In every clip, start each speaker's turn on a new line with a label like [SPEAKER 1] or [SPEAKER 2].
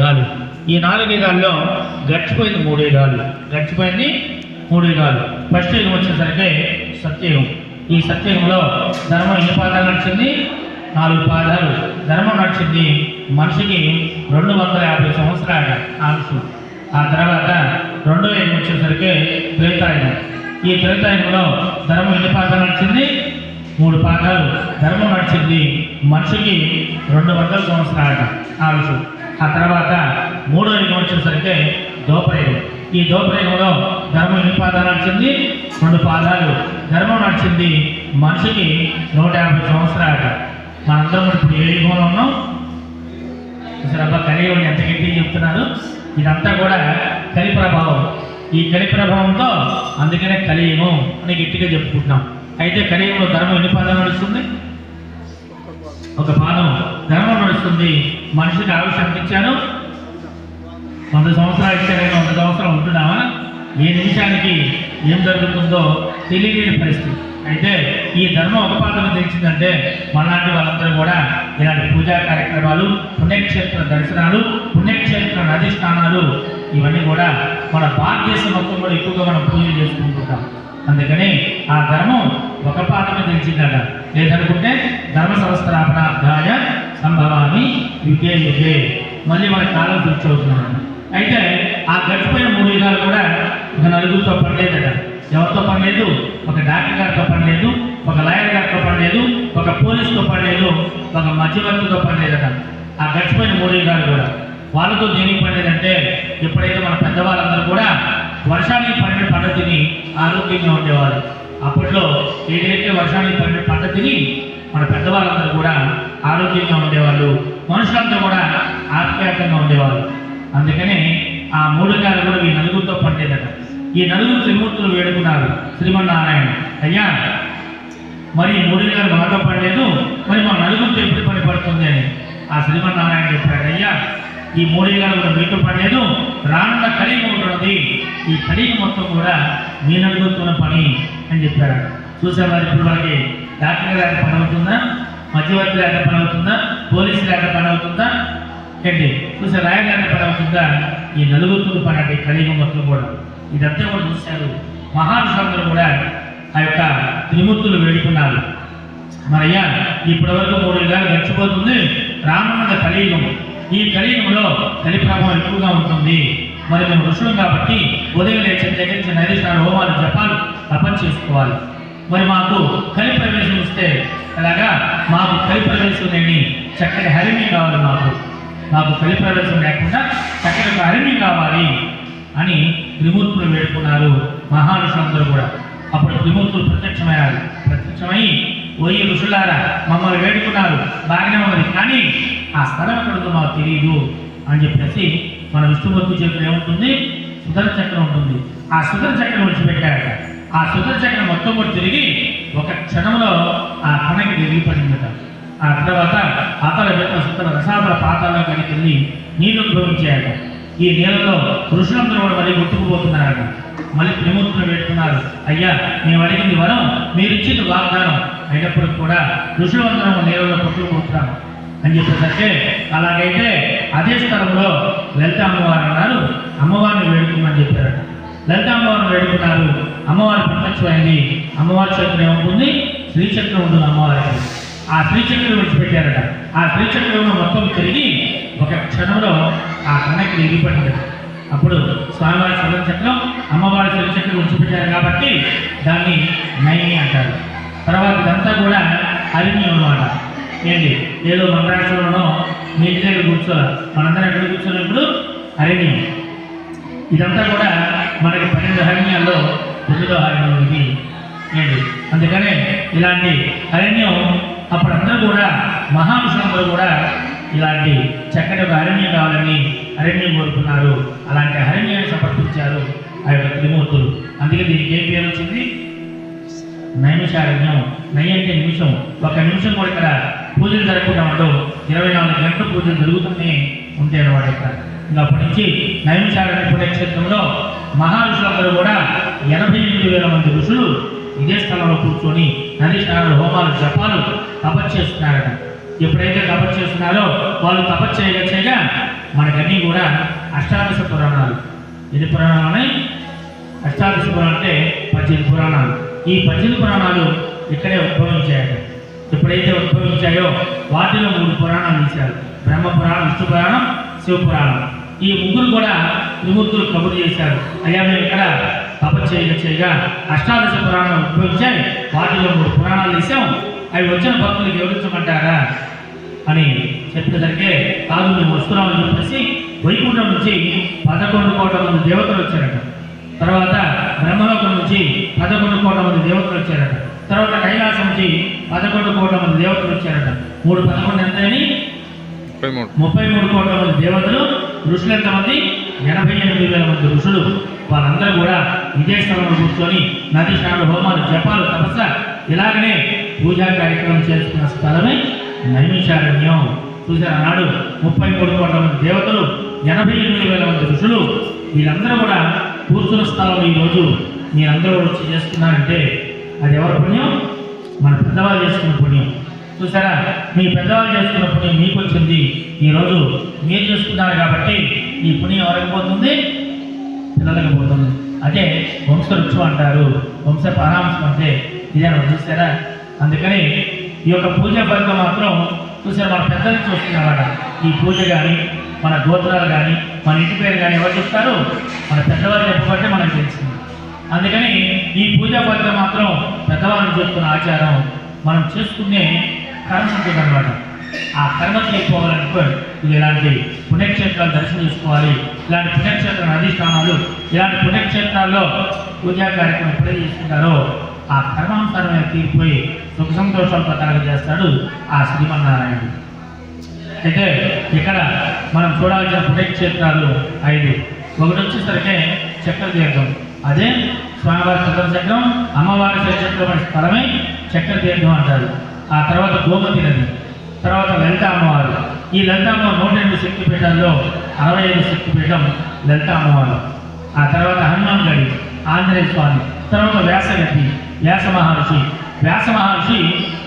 [SPEAKER 1] గాలి. ఈ నాలుగు యుగాల్లో గడిచిపోయింది మూడు గడిచిపోయింది మూడు యుగాలు. ఫస్ట్ యుగం వచ్చేసరికి సత్యయుగం. ఈ సత్యయుగంలో ధర్మం ఎన్ని పాదాలు నడిచింది? నాలుగు పాదాలు. ధర్మం నడిచింది మనిషికి రెండు వందల యాభై సంవత్సరాల ఆయుష్ ఆ తర్వాత రెండో యుగం వచ్చేసరికి త్రేతాయుగం. ఈ త్రేతాయుగంలో ధర్మం ఎన్ని పాదాలు నడిచింది? మూడు పాదాలు. ధర్మం నడిచింది మనిషికి రెండు వందల సంవత్సరాల ఆయుష్ ఆ తర్వాత మూడో యుగం వచ్చేసరికి దోపరయుగం ఈ దోపరయుగంలో ధర్మం ఎన్ని పాదాలు నడిచింది? రెండు పాదాలు. ధర్మం నడిచింది మనిషికి నూట యాభై సంవత్సరాలు మనందరం ఇప్పుడు ఏ యుగంలో ఉన్నాం? అసలు అబ్బా కలియుగం ఎంత గట్టి చెప్తున్నారు. ఇదంతా కూడా కలి ప్రభావం. ఈ కలి ప్రభావంతో అందుకనే కలియుగం అని గట్టిగా చెప్పుకుంటున్నాం. అయితే కలియుగంలో ధర్మం ఎన్ని పాదాలు నడుస్తుంది? ఒక పాదం. ధర్మం నడుస్తుంది మనిషికి ఆయుష్ ఇచ్చాను వంద సంవత్సరాలు ఇచ్చారైనా వంద సంవత్సరాలు ఉంటున్నామా ఏ నిమిషానికి ఏం జరుగుతుందో తెలియలేని పరిస్థితి. అయితే ఈ ధర్మం ఒక పాత్ర తెచ్చిందంటే మనలాంటి వాళ్ళందరూ కూడా ఇలాంటి పూజా కార్యక్రమాలు పుణ్యక్షేత్ర దర్శనాలు పుణ్యక్షేత్ర నది స్నానాలు ఇవన్నీ కూడా మన భారతదేశం మొత్తం కూడా ఎక్కువగా మనం పూజలు చేసుకుంటుంటాం. అందుకని ఆ ధర్మం ఒక పాత్ర తెలిసిందట లేదనుకుంటే ధర్మ సంస్థాపనార్థాయ సంభవాన్ని యుగే యుగే మళ్ళీ మన కాలం అవుతున్నాను అయితే ఆ గడిచిపోయిన మూడు యుగాలు కూడా ఒక నలుగురితో పడలేదట ఎవరితో పడలేదు ఒక డాక్టర్ గారితో పడలేదు ఒక లాయర్ గారితో పడలేదు ఒక పోలీసుతో పడలేదు ఒక మధ్యవర్తితో పడలేదట ఆ గడిచిపోయిన మూడు యుగాలు కూడా. వాళ్ళతో దేనికి పడలేదంటే ఎప్పుడైతే మన పెద్దవాళ్ళందరూ కూడా వర్షానికి పడిన పద్ధతిని ఆరోగ్యంగా ఉండేవారు. అప్పట్లో ఏదైతే వర్షానికి పడిన పద్ధతిని మన పెద్దవాళ్ళందరూ కూడా ఆరోగ్యంగా ఉండేవాళ్ళు మనుషులంతా కూడా ఆత్మీయతంగా ఉండేవాళ్ళు. అందుకనే ఆ మూడు కాలు కూడా ఈ నలుగురితో పండేదట ఈ నలుగురు త్రిమూర్తులు వేడుకున్నారు శ్రీమన్నారాయణ. అయ్యా మరి మూడు గారు మాతో పడలేదు మరి మా నలుగురితో ఎప్పుడు పని పడుతుంది అని ఆ శ్రీమన్నారాయణ చెప్పాడు. అయ్యా ఈ మూడు గారు కూడా మీతో పడలేదు రానున్న కలిగి ఉంటున్నది ఈ కలిగి మొత్తం కూడా మీ నలుగురితోన పని అని చెప్పాడు. చూసేవారు ఇప్పుడు వాళ్ళకి డాక్టర్ గారి పని అవుతుందా? మధ్యవర్తి లేక పని అవుతుందా పోలీసు లేక పని అవుతుందా ఏంటి? చూసే రాయగానే పని అవుతుందా ఈ నలుగురు పని అంటే కలియుగం మొత్తం కూడా. ఇదంతా కూడా చూశారు. మహానుషులందరూ కూడా ఆ యొక్క త్రిమూర్తులు వేడుకున్నారు. మరయ్యా ఇప్పటి వరకు మూడు యుగాలు గడిచిపోతుంది. రానున్న కలియుగం. ఈ కలియుగంలో కలి ప్రభావం ఎక్కువగా ఉంటుంది. మరి మేము ఋషులం కాబట్టి ఉదయం లేచిన దగ్గర నుంచి నా హోమాలు జపాలు తపస్సు చేసుకోవాలి. మరి మాకు కలి ప్రవేశం ఇస్తే అలాగా మాకు కలి ప్రవేశం లేని చక్కటి హరిణి కావాలి మాకు. మాకు కలి ప్రవేశం లేకుండా చక్కటి ఒక హరిణి కావాలి అని త్రిమూర్తులు వేడుకున్నారు మహానుషులందరూ కూడా. అప్పుడు త్రిమూర్తులు ప్రత్యక్షమయ్యారు. ప్రత్యక్షమై ఓయి ఋషులారా మమ్మల్ని వేడుకున్నారు. బాగానే ఉన్నది. కానీ ఆ స్థలం ఎక్కడుందో మాకు తెలియదు అని చెప్పేసి మన విష్ణుమూర్తి చేతులు ఏముంటుంది? సుధర చక్రం ఉంటుంది. ఆ సుధర చక్రం విడిచిపెట్టారట. ఆ సుధర చక్రం మొత్తం కూడా తిరిగి ఒక క్షణంలో ఆ కణకి తిరిగి పడిందట ఆ తర్వాత అతల సుతల రసాల పాతాల కనికి వెళ్ళి నీళ్ళు ఉద్భవించాయట. ఈ నీళ్ళలో ఋషులందరూ కూడా మళ్ళీ ముట్టుకుపోతున్నారట. మళ్ళీ త్రిమూర్తులు పెట్టుకున్నారు అయ్యా మేము అడిగింది వరం మీరు ఇచ్చింది వాగ్దానం అయినప్పటికి కూడా ఋషులందరం నీళ్ళలో కొట్టుకుపోతున్నాం అని చెప్పేసరికి అలాగైతే అదే స్థలంలో లలిత అమ్మవారు అన్నారు అమ్మవారిని వేడుకోమని చెప్పారట. లలిత అమ్మవారిని వేడుకున్నారు అమ్మవారి ప్రత్యక్షమైంది అమ్మవారి చక్రం ఏముంటుంది? శ్రీచక్రం ఉంటుంది అమ్మవారికి ఆ శ్రీచక్రం విడిచిపెట్టారట. ఆ శ్రీచక్రం మొత్తం తిరిగి ఒక క్షణంలో ఆ కన్నకి ఎగిపడింది అప్పుడు స్వామివారి సదన చక్రం అమ్మవారి శ్రీచక్రం విడిచిపెట్టారు కాబట్టి దాన్ని నైని అంటారు. తర్వాత ఇదంతా కూడా అరణ్యం అన్నమాట. ఏంటి? ఏదో మన రాష్ట్రంలోనో మీ ఇంటి దగ్గర కూర్చోవాలి. మనందరం ఎక్కడ కూర్చోవాలి అరణ్యం ఇదంతా కూడా మనకి పన్నెండు అరణ్యాల్లో తొమ్మిదో అరణ్యం ఇది అందుకనే ఇలాంటి అరణ్యం అప్పుడంతా కూడా మహాపురుషులందరూ కూడా ఇలాంటి చక్కటి ఒక అరణ్యం కావాలని అరణ్యం కోరుకున్నారు. అలాంటి అరణ్యాన్ని సమర్పించారు ఆ యొక్క త్రిమూర్తులు. అందుకే దీనికి ఏం పేరు వచ్చింది? నైమిషారణ్యం నై అంటే నిమిషం. ఒక నిమిషం కూడా ఇక్కడ పూజలు జరగకుండా ఉండవు. ఇరవై నాలుగు గంటల పూజలు జరుగుతూనే ఉంటాయి అన్నమాట ఇక్కడ. ఇంకా అప్పటి నుంచి నైమిషారణ్య పుణ్యక్షేత్రంలో మహారుషులందరూ కూడా ఎనభై ఎనిమిది వేల మంది ఋషులు ఇదే స్థలంలో కూర్చొని నది స్నానాలు హోమాలు జపాలు తపస్సు చేస్తున్నారట. ఎప్పుడైతే తపస్సు చేస్తున్నారో వాళ్ళు తపస్సు చేయగా చేయగా మనకన్నీ కూడా అష్టాదశ పురాణాలు. ఎన్ని పురాణాలు ఉన్నాయి? అష్టాదశ పురాణం అంటే పద్దెనిమిది పురాణాలు. ఈ పద్దెనిమిది పురాణాలు ఇక్కడే ఉద్భవించాయట. ఎప్పుడైతే ఉద్భవించాయో వాటిలో మూడు పురాణాలు ఇచ్చారు. బ్రహ్మ పురాణం విష్ణు పురాణం శివ పురాణం ఈ ముగ్గురు కూడా త్రిమూర్తులు కబురు చేశారు. అయ్యా మేము ఇక్కడ తపస్సు చేయగా అష్టాదశ పురాణాలు ఉద్భవించాయి వాటిలో మూడు పురాణాలు తీసాం అవి వచ్చిన భక్తులకు వివరించమంటారా అని చెప్పేసరికి కాదు మేము వస్తున్నామని చెప్పేసి వైకుంఠం నుంచి పదకొండు కోట్ల మంది దేవతలు వచ్చారట. తర్వాత బ్రహ్మలోకం నుంచి పదకొండు కోట్ల మంది దేవతలు వచ్చారట. తర్వాత కైలాసం నుంచి పదకొండు కోట్ల మంది దేవతలు వచ్చారట. మూడు పదకొండు
[SPEAKER 2] మూడు.
[SPEAKER 1] ముప్పై మూడు కోట్ల మంది దేవతలు ఋషులు ఎంతమంది ఎనభై ఎనిమిది వేల మంది ఋషులు వాళ్ళందరూ కూడా ఇదే స్థలంలో కూర్చొని నది స్నానాలు హోమాలు జపాలు తపస్స ఇలాగనే పూజా కార్యక్రమం చేసుకున్న స్థలమే నైమిషారణ్యం. చూసారు ఆనాడు ముప్పై మూడు కోట్ల మంది దేవతలు ఎనభై ఎనిమిది వేల మంది ఋషులు వీళ్ళందరూ కూడా కూర్చున్న స్థలం ఈరోజు మీరందరూ వచ్చి చేస్తున్నారంటే అది ఎవరి పుణ్యం? మన పెద్దవాళ్ళు చేసుకున్న పుణ్యం. చూసారా? మీ పెద్దవాళ్ళు చేసుకున్న పుణ్యం మీకు వచ్చింది. ఈరోజు మీరు చేసుకున్నారు కాబట్టి ఈ పుణ్యం ఎవరికి పోతుంది? పిల్లలకి పోతుంది. అదే రుచు అంటారు. వంశ పరామర్శం అంటే ఇదే చూసారా? అందుకని ఈ యొక్క పూజ ఫలితం మాత్రం చూసారు? మన పెద్దలు చూస్తున్నారట ఈ పూజ కానీ మన గోత్రాలు కానీ మన ఇంటి పేరు కానీ ఎవరు చెప్తారు? మన పెద్దవాళ్ళు చెప్పబట్టే మనకు తెలిసింది అందుకని ఈ పూజా ఫలితం మాత్రం పెద్దవారిని చూస్తున్న ఆచారం. మనం చేసుకునే కర్మ ఉంటుందన్నమాట ఆ కర్మకి చేయకపోవాలనుకో ఇది ఇలాంటి పుణ్యక్షేత్రాలు దర్శనం చేసుకోవాలి ఇలాంటి పుణ్యక్షేత్ర అధిష్టానాలు ఇలాంటి పుణ్యక్షేత్రాల్లో పూజా కార్యక్రమం ఎప్పుడైతే చేసుకుంటారో ఆ కర్మానుసారమైన తీరిపోయి సుఖ సంతోషాలు ప్రకారం చేస్తాడు ఆ శ్రీమన్నారాయణుడు. అయితే ఇక్కడ మనం చూడాల్సిన పుణ్యక్షేత్రాలు ఐదు. ఒకటి వచ్చేసరికి చక్ర తీర్థం. అదే స్వామివారి చక్రం అమ్మవారి చక్రం స్థలమే చక్ర తీర్థం అంటారు. ఆ తర్వాత గోమతి నది తర్వాత లలిత అమ్మవారు ఈ లలిత నూట ఎనిమిది శక్తిపీఠాల్లో అరవై ఐదు శక్తిపీఠం లలిత అమ్మవారు ఆ తర్వాత హనుమాన్ గడి ఆంజనేయ స్వామి తర్వాత వ్యాసగతి వ్యాస మహర్షి. వ్యాస మహర్షి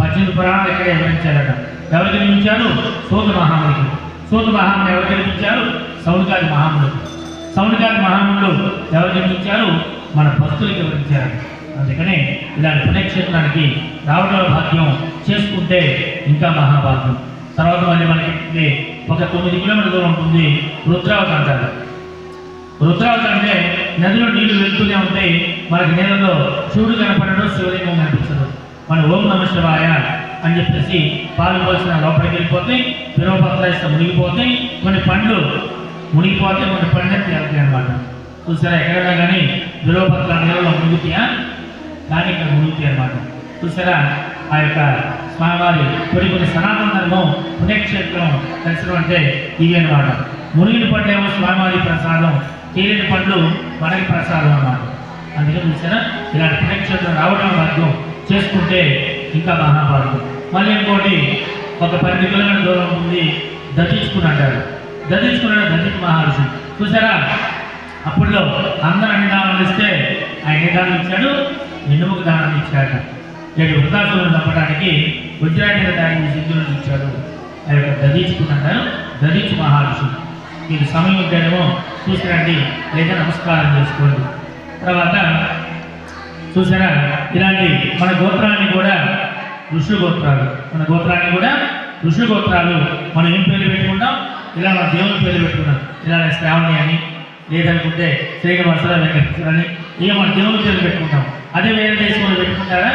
[SPEAKER 1] పద్దెనిమిది పురాణాలు ఇక్కడ వివరించారట. ఎవరు నిర్మించారు సూత మహాముడికి సూత మహాముడు ఎవరు నిర్మించారు సౌనికాది మహాముడు సౌనికాది మహాముడు ఎవరు నిర్మించారు మన భక్తులకి వివరించారు అందుకనే ఇలాంటి పుణ్యక్షేత్రానికి రావడం భాగ్యం చేసుకుంటే ఇంకా మహాభాగ్యం. తర్వాత మళ్ళీ మనకి ఒక తొమ్మిది కిలోమీటర్ దూరం ఉంటుంది రుద్రావతి అంటారు రుద్రావతి అంటే నదిలో నీళ్ళు వెళ్తూనే ఉంటాయి మనకి నీళ్ళలో శివుడు కనపడడం శివలింగం కనిపించదు మన ఓం నమ శివాయ అని చెప్పేసి పాలు పోసిన లోపలికి వెళ్ళిపోతాయి పిరవపత్ర మునిగిపోతాయి కొన్ని పండ్లు మునిగిపోతే కొన్ని పండ్లు తేలుతాయి అనమాట చూసారా? ఎక్కడైనా కానీ బిలోపత్ర నీళ్ళలో మునుగుతాయా కానీ ఇక్కడ మునుగుతాయి అనమాట చూసారా? ఆ యొక్క స్వామివారి కొన్ని కొన్ని సనాతన ధర్మం పుణ్యక్షేత్రం దర్శనం అంటే ఇవి అనమాట మునిగిన పండ్లేమో స్వామివారి ప్రసాదం తేలిన పండ్లు మనకి ప్రసాదం అన్నమాట. అందుకని చూసారా ఇలాంటి పుణ్యక్షేత్రం రావడం భాగ్యం చేసుకుంటే ఇంకా మహాభారతం మళ్ళీ ఇంకోటి ఒక పది కిలోమీటర్ దూరం ఉంది దర్శించుకుని అంటారు. దర్శించుకున్నాడు దర్శించు మహర్షి. చూసారా అప్పుడులో అందరూ అన్ని దానాలు ఇస్తే ఆయన ఏ దానం ఇచ్చాడు? వెన్నుముక దానం ఇచ్చాడు నేడు వృద్ధాశ్రమం చంపడానికి వజ్రాయుధ దాని సిద్ధులను ఇచ్చాడు. ఆ యొక్క దదీచుకున్నాడు దదీచు మహర్షి మీరు సమయం ఉంటేనేమో చూసిరండి. లేదా నమస్కారం చేసుకోండి. తర్వాత చూసారా? ఇలాంటి మన గోత్రాన్ని కూడా ఋషి గోత్రాలు. మన గోత్రాన్ని కూడా ఋషి గోత్రాలు. మనం ఏం పేర్లు పెట్టుకుంటాం? ఇలా మన దేవుని పేర్లు పెట్టుకున్నాం ఇలా శ్రావణి అని లేదనుకుంటే శ్రీనివాసర వెంకటేశ్వర అని ఇక మన దేవుని పేర్లు పెట్టుకుంటాం. అదే వేరే దేశంలో పెట్టుకుంటారా?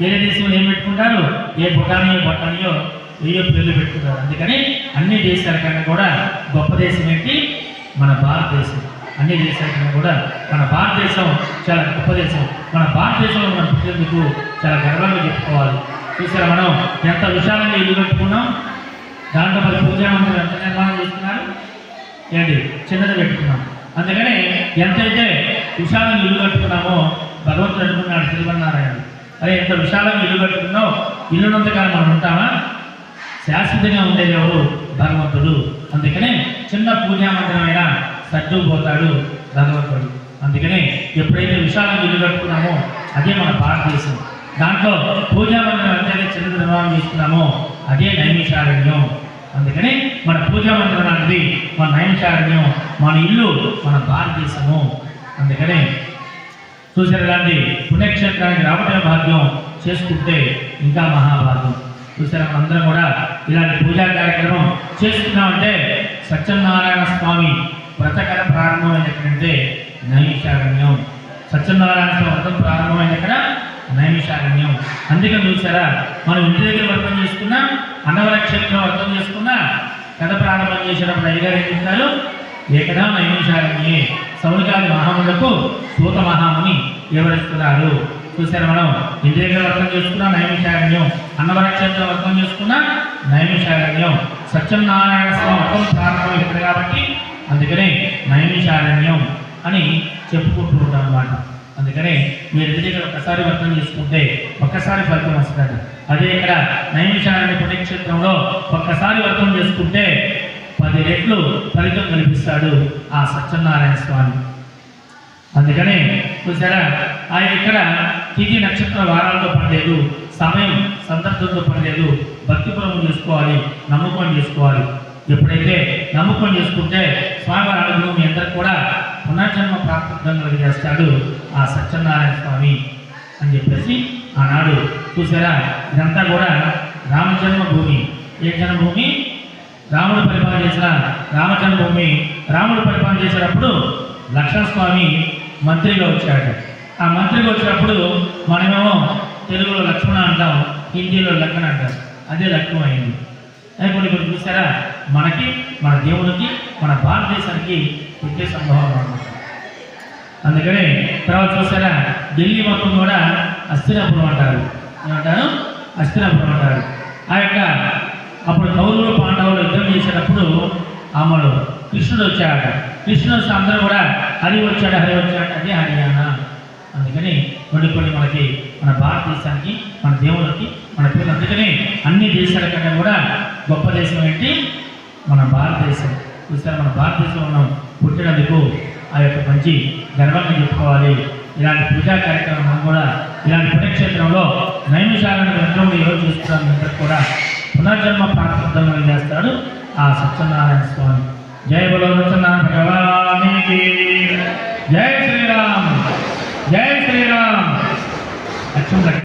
[SPEAKER 1] వేరే దేశంలో ఏం పెట్టుకుంటారు? ఏ బొటానియో బొటానియో ఏయో పేర్లు పెట్టుకుంటారు. అందుకని అన్ని దేశాల కన్నా కూడా గొప్ప దేశం ఏంటి? మన భారతదేశం. అన్ని దేశాల కన్నా కూడా మన భారతదేశం చాలా గొప్ప దేశం. మన భారతదేశంలో మనం పుట్టేందుకు చాలా గర్వంగా చెప్పుకోవాలి. చూసారా మనం ఎంత విశాలంగా ఇల్లు కట్టుకున్నాం? దాంట్లో మరి పూజా మందిరం ఎంత నిర్మాణం చేస్తున్నారు? ఏంటి? చిన్నది పెట్టుకున్నాం. అందుకని ఎంతైతే విశాలంగా ఇల్లు కట్టుకున్నామో భగవంతుడు అనుకున్నాడు శ్రీమన్నారాయణ అరే ఎంత విశాలంగా ఇల్లు కట్టుకున్నావు? ఇల్లున్నంతకాలం మనం ఉంటామా? శాశ్వతంగా ఉండేది ఎవరు? భగవంతుడు. అందుకనే చిన్న పూజా మందిరమైన సర్దుకుపోతాడు భగవంతుడు. అందుకనే ఎప్పుడైతే విశాలంగా ఇల్లు కట్టుకున్నామో అదే మన భారతదేశం. దాంట్లో పూజామందిరం ఎంతైతే చిన్న నిర్మాణం చేస్తున్నామో అదే నైమిషారణ్యం. అందుకని మన పూజా మందిరం లాంటిది మన నైమిషారణ్యం మన ఇల్లు మన భారతదేశము. అందుకని చూసారు ఇలాంటి పుణ్యక్షేత్రానికి రావటం భాగ్యం చేసుకుంటే ఇంకా మహాభాగ్యం. చూసారా అందరం కూడా ఇలాంటి పూజా కార్యక్రమం చేసుకున్నామంటే సత్యనారాయణ స్వామి వ్రతకర ప్రారంభమైనటువంటి నైమిషారణ్యం. సత్యనారాయణ స్వామి వ్రతం ప్రారంభమైన ఇక్కడ నైమిషారణ్యం. అందుకని చూసారా మనం ఇంటి దగ్గర వ్రతం చేసుకున్నా అన్నవర క్షేత్రం వ్రతం చేసుకున్నా కథ ప్రారంభం చేసినప్పుడు అయ్యగారు ఏం చెప్తారు? ఏకదా నైమిషారణ్యే. సౌనికాది మహాములకు సూత మహాముని వివరిస్తున్నారు. చూసారు మనం? ఇంటి వర్తం చేసుకున్నా నైమిషారణ్యం అన్నవరక్షేత్రం వర్తం చేసుకున్నా నైమిషారణ్యం. సత్యనారాయణ స్వామి వ్రతం ప్రారంభం ఇక్కడ కాబట్టి అందుకనే నైమిషారణ్యం అని చెప్పుకుంటూ ఉంటాం అన్నమాట అందుకనే మీరు ఇంటి దగ్గర వర్తం చేసుకుంటే ఒక్కసారి ఫలితం వస్తుంది. అదే ఇక్కడ నైమిషారణ్య పుణ్యక్షేత్రంలో ఒక్కసారి వర్తం చేసుకుంటే పది రెట్లు ఫలితం కనిపిస్తాడు ఆ సత్యనారాయణ స్వామి. అందుకనే చూసారా ఆయన ఇక్కడ తిథి నక్షత్ర వారాలతో పడలేదు సమయం సందర్భంతో పడలేదు భక్తిపురం చేసుకోవాలి నమ్మకం చేసుకోవాలి. ఎప్పుడైతే నమ్మకం చేసుకుంటే స్వామివారి అనుభవం మీ కూడా పునర్జన్మ ప్రాప్తం కలిగేస్తాడు ఆ సత్యనారాయణ స్వామి అని చెప్పేసి ఆనాడు చూసారా ఇదంతా కూడా రామజన్మ భూమి ఏ జన్మభూమి? రాముడు పరిపాలన చేసిన రామజన్మభూమి రాముడు పరిపాలన చేసేటప్పుడు లక్ష్మణస్వామి మంత్రిగా వచ్చాడు ఆ మంత్రిగా వచ్చినప్పుడు మనమేమో తెలుగులో లక్ష్మణ అంటాం హిందీలో లక్ష్మణ అంటాం. అదే లక్ష్మణ అయింది ఇప్పుడు ఇప్పుడు చూసారా? మనకి మన దేవుడికి మన భారతదేశానికి పుట్టే సంభవం అనమాట అందుకని తర్వాత చూసారా? ఢిల్లీ మొత్తం కూడా అస్థిరాపురం అంటారు. ఏమంటారు? అస్థిరాపురం అంటారు. ఆ యొక్క అప్పుడు కౌరవులు పాండవులు యుద్ధం చేసేటప్పుడు అమలు కృష్ణుడు వచ్చాడు కృష్ణుడు వస్తే అందరూ కూడా హరి వచ్చాడు హరి వచ్చాడు అదే హరియానా. అందుకని కొన్ని కొన్ని మనకి మన భారతదేశానికి మన దేవుడికి మన పిల్లలు అందుకని అన్ని దేశాల కన్నా కూడా గొప్ప దేశం ఏంటి? మన భారతదేశం. చూసారా మన భారతదేశంలో మనం పుట్టినందుకు ఆ యొక్క మంచి గర్వంగా చెప్పుకోవాలి. ఇలాంటి పూజా కార్యక్రమం కూడా ఇలాంటి పుణ్యక్షేత్రంలో నైమిషాలను గ్రంథం ఈరోజు చూస్తున్నాం అందరూ కూడా. పునర్జన్మ ప్రారంభంగా చేస్తాడు ఆ సత్యనారాయణ స్వామి. జయ బలో సత్యనారాయణ భగవానికి. జై శ్రీరామ్. జయ శ్రీరామ్. అక్షం